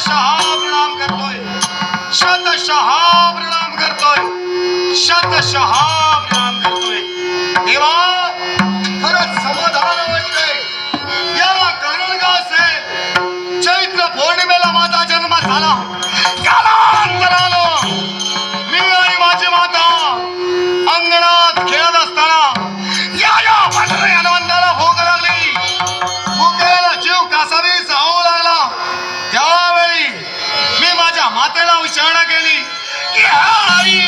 शतशः प्रणाम करतोय. शतशः प्रणाम करतोय. शतशः प्रणाम करतोय. देवा खरंच समाधान वाटतंय या कारणगासे चैत्र पौर्णिमेला माझा जन्म झाला. मातेला विचारणा केली. की "हा आई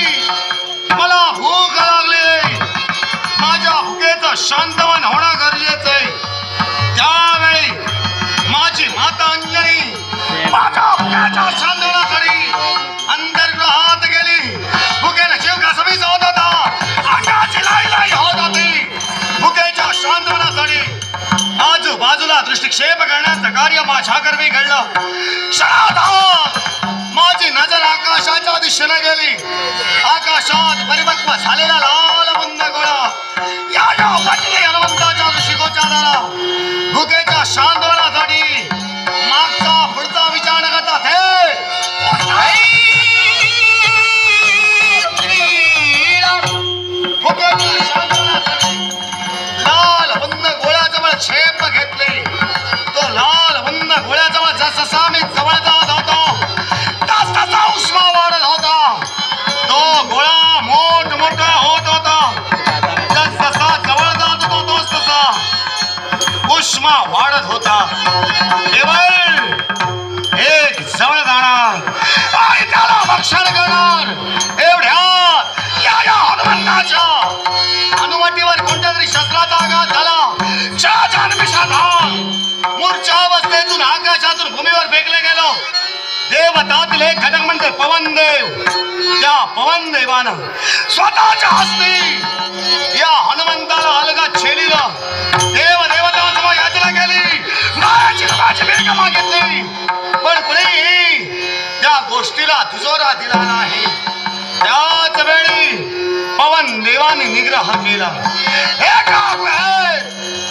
मला भूक लागली. माझ्या भुकेचं शांतवन होणं गरजेचं आहे. त्यावेळी माझी माता अंजनी माझ्या भुक्याच्या शांतवनासाठी अंतर्गृहात गेली. भुकेला जीव कसबीच होत होता. अंगाची लाई लाई होत होती. भुकेच्या शांतवनासाठी आजूबाजूला दृष्टिक्षेप करण्याचं कार्य माझ्या कर्मी घडलं. क्षणात आकाशाच्या गेली. आकाशात परिपक्व झालेला लाल बुंद गोळा या या वाटले हनुमंताच्या भुकेच्या शांतवनासाठी अवस्थेतून भूमीवर फेकले गेलो देवतातील एक घटक म्हणजे पवनदेव त्या पवनदेवानं स्वतःच्या हस्ती या हनुमंताला अलगा छेलिलं देव देवतांसमोर याचना केली. मागितली. पण कुणीही त्या गोष्टीला दुजोरा दिला नाही. त्याच वेळी पवन देवाने निग्रह केला.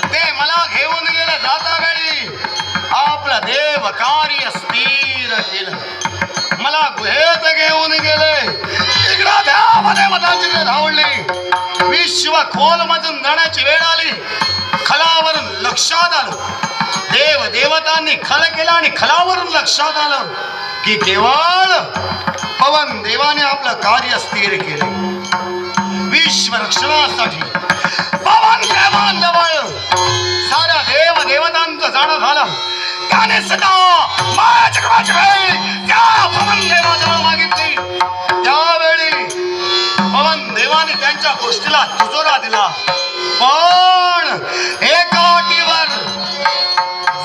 ते मला घेऊन गेलं जाता वेळी आपला देव कार्य स्थिर केलं मला गुहेत घेऊन गेले. इकडं त्यामध्ये मतांची धावडली विश्व खोल मधून जाण्याची वेळ आली. खलावरून लक्षात आलं. देव देवतांनी खल केलं आणि खलावरून लक्षात आलं की केवळ पवन देवाने आपलं कार्य स्थिर केले. विश्व रक्षणासाठी पवन देवांजवळ साऱ्या देव देवतांचं जाणं झालं. त्याने सदा मायाच्या कृपाची त्या पवन देवाजवळ मागितली त्यावेळी पवन देवाने त्यांच्या गोष्टीला दुजोरा दिला पण एका अटीवर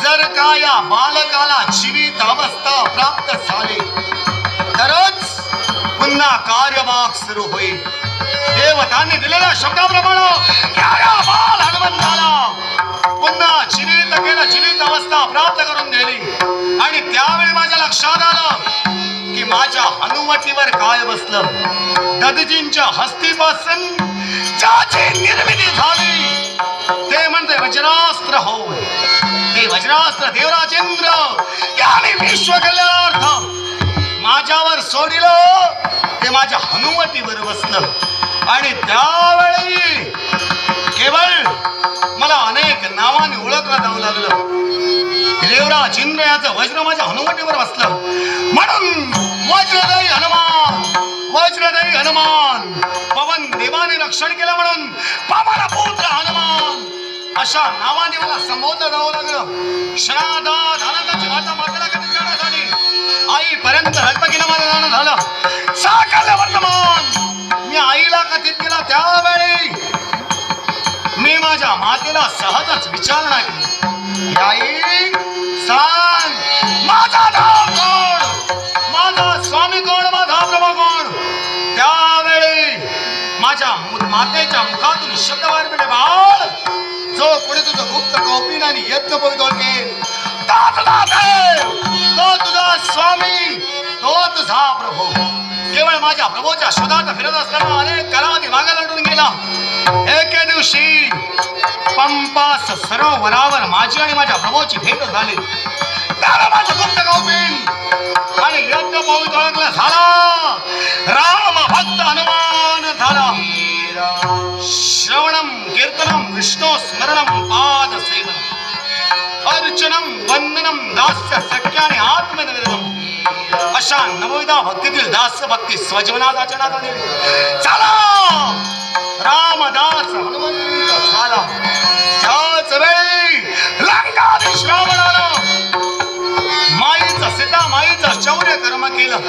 जर का या बालकाला जीवित अवस्था प्राप्त झाली तरच पुन्हा कार्यभाग सुरू होईल देवतांनी दिलेल्या शब्दाप्रमाणे या या बाल हनुमंताला पुन्हा चिनीत केलं चिनीत अवस्था प्राप्त करून दिली आणि त्यावेळी माझ्या लक्षात आलं की माझ्या हनुमतीवर काय बसलं. ददजींच्या हस्तीपासून ज्याची निर्मिती झाली. ते म्हणजे वज्रास्त्र होय ते वज्रास्त्र देवराजेंद्र याने विश्व कल्याणार्थ माझ्यावर सोडिलं ते माझ्या हनुमतीवर बसलं. आणि त्यावेळी केवळ मला अनेक नावाने ओळखलं जाऊ लागलं. देवराज इंद्रयाचं वज्र माझ्या हनुमतीवर बसलं. म्हणून वज्रदयी हनुमान वज्रदयी हनुमान पवन देवाने रक्षण केलं म्हणून पवन पुत्र हनुमान अशा नावाने मला संबोधलं जाऊ लागलं. श्रादा आनंदाची वाटा मातेला कधी झाली आईपर्यंत हटकीनं माझं जाणं झालं. साकारलं वर्तमान. मी आईला कथित केला त्यावेळी. माझ्या मातेला सहजच विचारणा केली आई सांग माझा नाव कोण? माझा स्वामी कोण माझा प्रभा कोण? त्यावेळी माझ्या मु- मातेच्या मुखातून शब्द बाहेर पडले बाळ जो कोणी तुझं गुप्त कौपिन आणि यज्ञ पवित्र तो स्वामी तोच झा प्रभू. केवळ माझ्या प्रभूच्या शोधात फिरत असताना अनेक कालावधी मागे लढून गेला. एके दिवशी पंपास सरोवरावर माझी आणि माझ्या प्रभूची भेट झाली. त्याला माझं गुप्त कौपिन आणि यज्ञ पवित्र ओळखला झाला. अर्चनम वंदनम दास्य सख्याने आत्मनिवेदनम। अशा नवविधा भक्तीतील दास्य भक्ती स्वजीवनात आचरणात आली चला! रामदास हनुमंत झाला. त्याच वेळी लंकाधीश रावणाला माईचं सीता माईचं शौर्य कर्म केलं.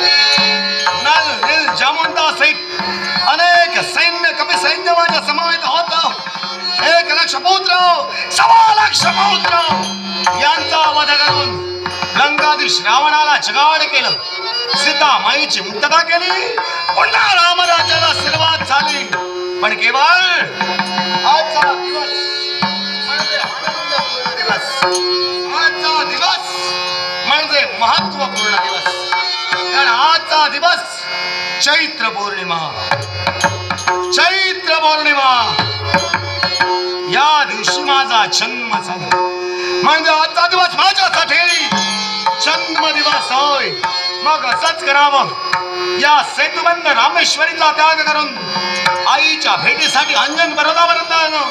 नल नील जामुंडा सहित अनेक सैन्य कमी सैन्य माझ्या समावेत होत. एक लक्ष पौत्र सवा लक्ष पौत्र. करून लंकाधीश श्रावणाला जगाड केलं. सीता माईची मुक्तता केली. पुन्हा रामराज्याला सुरुवात झाली. पण केवळ आजचा दिवस म्हणजे आनंदपूर्ण दिवस. आजचा दिवस म्हणजे महत्त्वपूर्ण दिवस. कारण आजचा दिवस चैत्र पौर्णिमा. चैत्र पौर्णिमा. या दिवशी माझा जन्म झाला. म्हणजे जन्म दिवस होय. मग असंच करावं. या सेतुबंद रामेश्वरीचा त्याग करून आईच्या भेटीसाठी अंजन बरोबर आलो.